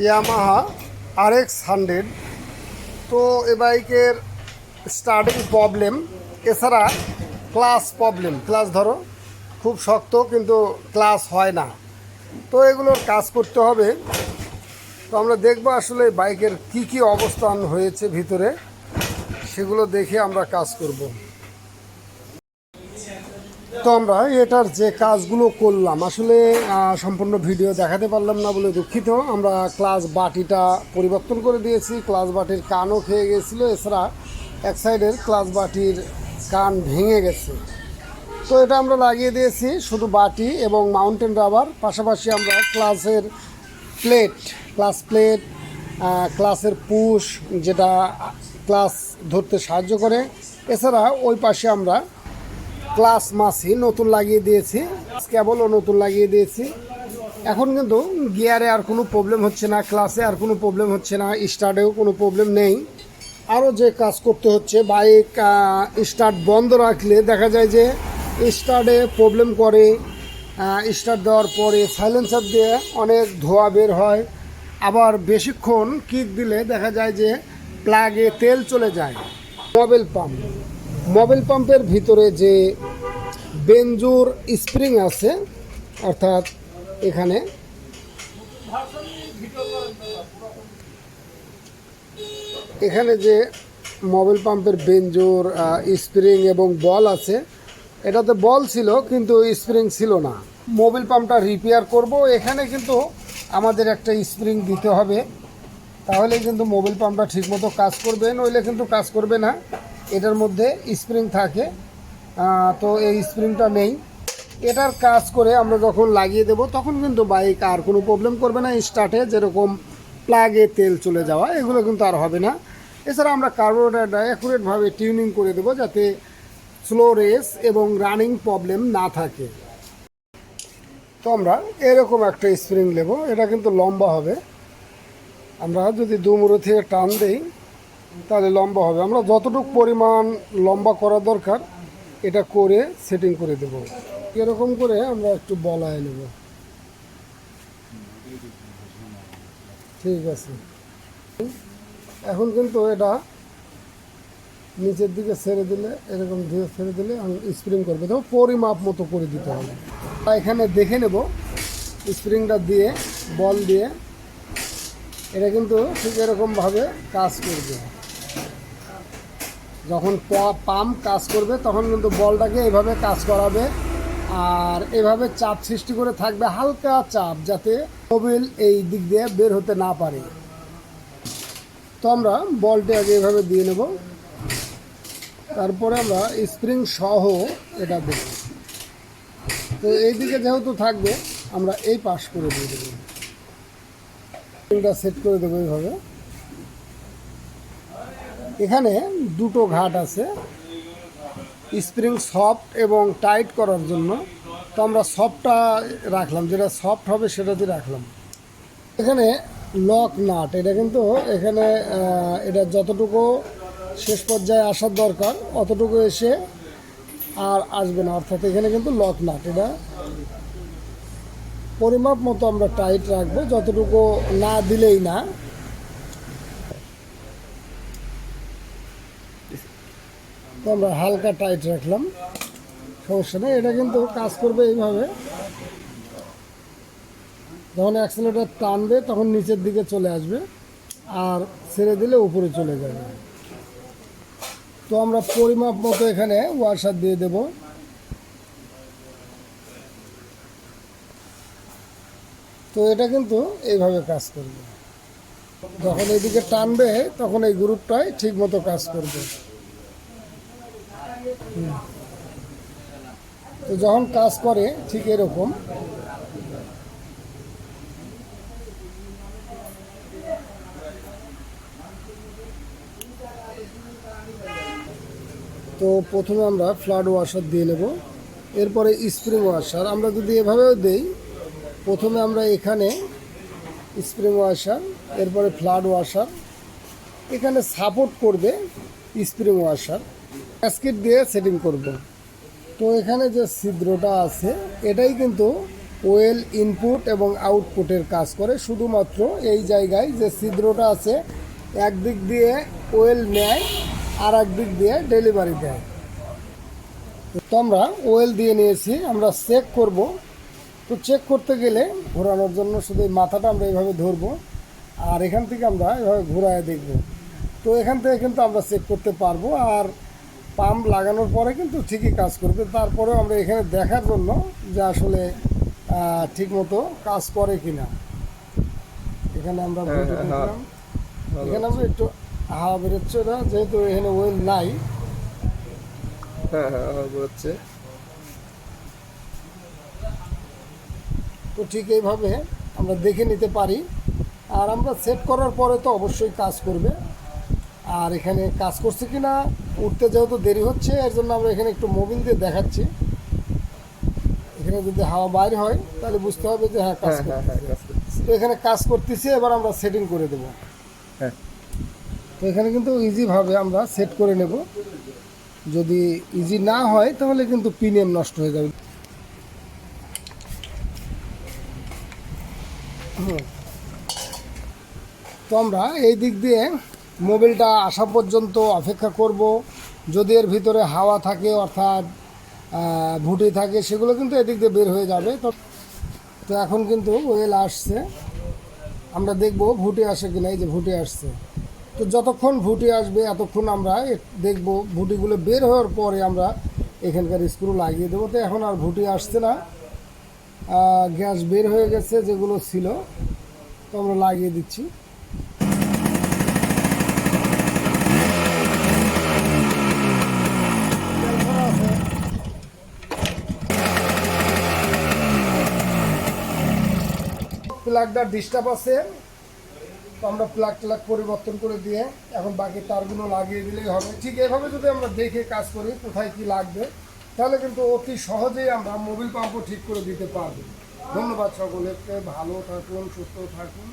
Yamaha R x hundred তো এ বাইকের স্টার্টিং প্রবলেম এছাড়া ক্লাস প্রবলেম ক্লাস ধরো, খুব শক্ত কিন্তু ক্লাস হয় না। তো এগুলোর কাজ করতে হবে। তো আমরা দেখব আসলে বাইকের কি কি অবস্থান হয়েছে ভিতরে। সেগুলো দেখে আমরা কাজ করব। তো আমরা এটার যে কাজগুলো করলাম, আসলে সম্পূর্ণ ভিডিও দেখাতে পারলাম না বলে দুঃখিত। আমরা ক্লাস বাটিটা পরিবর্তন করে দিয়েছি, ক্লাস বাটির কানও খেয়ে গেছিল, এছাড়া এক সাইডের ক্লাস বাটির কান ভেঙে গেছে। তো এটা আমরা লাগিয়ে দিয়েছি, শুধু বাটি এবং মাউন্টেন রাবার, পাশাপাশি আমরা ক্লাসের প্লেট, ক্লাস প্লেট ক্লাসের পুশ, যেটা ক্লাস ধরতে সাহায্য করে। এছাড়া ওই পাশে আমরা ক্লাস মাসি নতুন লাগিয়ে দিয়েছি কেবলও নতুন লাগিয়ে দিয়েছি। এখন কিন্তু গিয়ারে আর কোনো প্রবলেম হচ্ছে না ক্লাসে আর কোনো প্রবলেম হচ্ছে না স্টার্টেও কোনো প্রবলেম নেই। আরও যে কাজ করতে হচ্ছে বাইক স্টার্ট বন্ধ রাখলে দেখা যায় যে স্টার্টে প্রবলেম করে। স্টার্ট দেওয়ার পরে সাইলেন্সার দিয়ে অনেক ধোয়া বের হয়। আবার বেশিক্ষণ কিক দিলে দেখা যায় যে প্লাগে তেল চলে যায়। মোবাইল পাম্প মোবাইল পাম্পের ভিতরে যে বেঞ্জুর স্প্রিং আছে, অর্থাৎ এখানে এখানে যে মোবাইল পাম্পের বেঞ্জুর স্প্রিং এবং বল আছে, এটাতে বল ছিল কিন্তু স্প্রিং ছিল না। মোবাইল পাম্পটা রিপেয়ার করব, এখানে কিন্তু আমাদের একটা স্প্রিং দিতে হবে। তাহলে কিন্তু মোবাইল পাম্পটা ঠিকমতো কাজ করবে, নইলে কিন্তু কাজ করবে না। এটার মধ্যে স্প্রিং থাকে। তো এই স্প্রিংটা নেই। এটার কাজ করে আমরা যখন লাগিয়ে দেব, তখন কিন্তু বাইক আর কোনো প্রবলেম করবে না। স্টার্টে যেরকম প্লাগে তেল চলে যাওয়া, এগুলো কিন্তু আর হবে না। এছাড়া আমরা কার্বোরেটারটা অ্যাকুরেটভাবে টিউনিং করে দেবো যাতে স্লো রেস এবং রানিং প্রবলেম না থাকে। তো আমরা এরকম একটা স্প্রিং নেব। এটা কিন্তু লম্বা হবে। আমরা যদি দুমুড়ো থেকে টান দেই তাহলে লম্বা হবে। আমরা যতটুকু পরিমাণ লম্বা করা দরকার, এটা করে সেটিং করে দেব। এরকম করে আমরা একটু বলায় নেব। ঠিক আছে। এখন কিন্তু এটা নিচের দিকে ছেড়ে দিলে, এরকম দিয়ে ছেড়ে দিলে স্প্রিং করবে। তো পরিমাপ মতো করে দিতে হবে। তা এখানে দেখে নেব স্প্রিংটা দিয়ে, বল দিয়ে, এটা কিন্তু ঠিক এরকমভাবে কাজ করবে। যখন পাম্প কাজ করবে, তখন কিন্তু বলটাকে এভাবে কাজ করাবে। আর এভাবে চাপ সৃষ্টি করে থাকবে, হালকা চাপ, যাতে মোবিল এই দিক দিয়ে বের হতে না পারে। তো আমরা বলটি আগে এভাবে দিয়ে নেব। তারপরে আমরা স্প্রিং সহ এটা দেব। তো এই দিকে যেহেতু থাকবে, আমরা এই পাশ করে দিয়ে দেবো। স্প্রিংটা সেট করে দেবো এইভাবে। এখানে দুটো ঘাট আছে। স্প্রিং সফট এবং টাইট করার জন্য। তো আমরা সফটটা রাখলাম, যেটা সফট হবে সেটা দিয়ে রাখলাম। এখানে লক নাট, এটা কিন্তু এখানে এটা যতটুকু শেষ পর্যায়ে আসার দরকার, অতটুকু এসে আর আসবে না। অর্থাৎ এখানে কিন্তু লক নাট, এটা পরিমাপ মতো আমরা টাইট রাখব, যতটুকু না দিলেই না। তো আমরা হালকা টাইট রাখলাম। সমস্যা নেই, এটা কিন্তু কাজ করবে এইভাবে। যখন অ্যাক্সেলেটার টানবে, তখন নিচের দিকে চলে আসবে আর ছেড়ে দিলে উপরে চলে যাবে। তো আমরা পরিমাপ মতো এখানে ওয়াশার দিয়ে দেব। তো এটা কিন্তু এইভাবে কাজ করবে। যখন এইদিকে টানবে, তখন এই গ্রুপটাই ঠিক মতো কাজ করবে। তো যখন কাজ করে, ঠিক এরকম। তো প্রথমে আমরা ফ্লাড ওয়াশার দিয়ে নেব, এরপরে স্প্রিং ওয়াশার আমরা যদি এভাবেও দেই, প্রথমে আমরা এখানে স্প্রিং ওয়াশার এরপরে ফ্লাড ওয়াশার এখানে সাপোর্ট করবে স্প্রিং ওয়াশার গ্যাসকেট দিয়ে সেটিং করব। তো এখানে যে ছিদ্রটা আছে, এটাই কিন্তু ওয়েল ইনপুট এবং আউটপুটের কাজ করে। শুধুমাত্র এই জায়গায় যে ছিদ্রটা আছে, একদিক দিয়ে ওয়েল নেয় আর একদিক দিয়ে ডেলিভারি দেয়। তো আমরা ওয়েল দিয়ে নিয়েছি, আমরা চেক করব। তো চেক করতে গেলে ঘোরানোর জন্য শুধু মাথাটা আমরা এইভাবে ধরবো, আর এখান থেকে আমরা এভাবে ঘোরায় দেখব। তো এখান থেকে কিন্তু আমরা চেক করতে পারব, আর পাম্প লাগানোর পরে কিন্তু ঠিকই কাজ করবে। তারপরেও আমরা এখানে দেখার জন্য যে আসলে আহ, ঠিকমতো কাজ করে কিনা। এখানে আমরা হ্যাঁ, হ্যাঁ, এখানে আমরা একটু হাওয়া বেরোচ্ছে না যেহেতু এখানে ওয়েল নাই। হ্যাঁ হ্যাঁ হ্যাঁ বেরোচ্ছে। তো ঠিক এইভাবে আমরা দেখে নিতে পারি। আর আমরা সেট করার পরে তো অবশ্যই কাজ করবে। আর এখানে কাজ করছে কি না উঠতে যেহেতু দেরি হচ্ছে এর জন্য আমরা এখানে একটু মোবিল দিয়ে দেখাচ্ছি। এখানে যদি হাওয়া বাইর হয় তাহলে বুঝতে হবে যে হ্যাঁ কাজ হ্যাঁ হ্যাঁ। হ্যাঁ তো এখানে কাজ করতেছি এবার আমরা সেটিং করে দেব। হ্যাঁ। তো এখানে কিন্তু ইজিভাবে আমরা সেট করে নেব। যদি ইজি না হয় তাহলে কিন্তু পিনিয়ম নষ্ট হয়ে যাবে। তো আমরা এই দিক দিয়ে মোবিলটা আসা পর্যন্ত অপেক্ষা করব। যদি এর ভিতরে হাওয়া থাকে, অর্থাৎ ভুটি থাকে, সেগুলো কিন্তু এদিক দিয়ে বের হয়ে যাবে। তো তো এখন কিন্তু ওয়েল আসছে। আমরা দেখব ভুটে আসে কিনা, এই যে ভুটে আসছে। তো যতক্ষণ ভুটে আসবে, এতক্ষণ আমরা দেখব ভুটিগুলো বের হওয়ার পরে আমরা এখানকার স্ক্রু লাগিয়ে দেবো। তো এখন আর ভুটি আসছে না। গ্যাস বের হয়ে গেছে, যেগুলো ছিল, তো আমরা লাগিয়ে দিচ্ছি। প্লাগটা ডিস্টার্ব আছে। তো আমরা প্লাগ ট্লাগ পরিবর্তন করে দিয়ে এখন বাকি তারগুলো লাগিয়ে দিলেই হবে। ঠিক এভাবে যদি আমরা দেখে কাজ করি কোথায় কি লাগবে, তাহলে কিন্তু অতি সহজেই আমরা মোবিল পাম্পও ঠিক করে দিতে পারব। ধন্যবাদ সকলকে, ভালো থাকুন, সুস্থ থাকুন।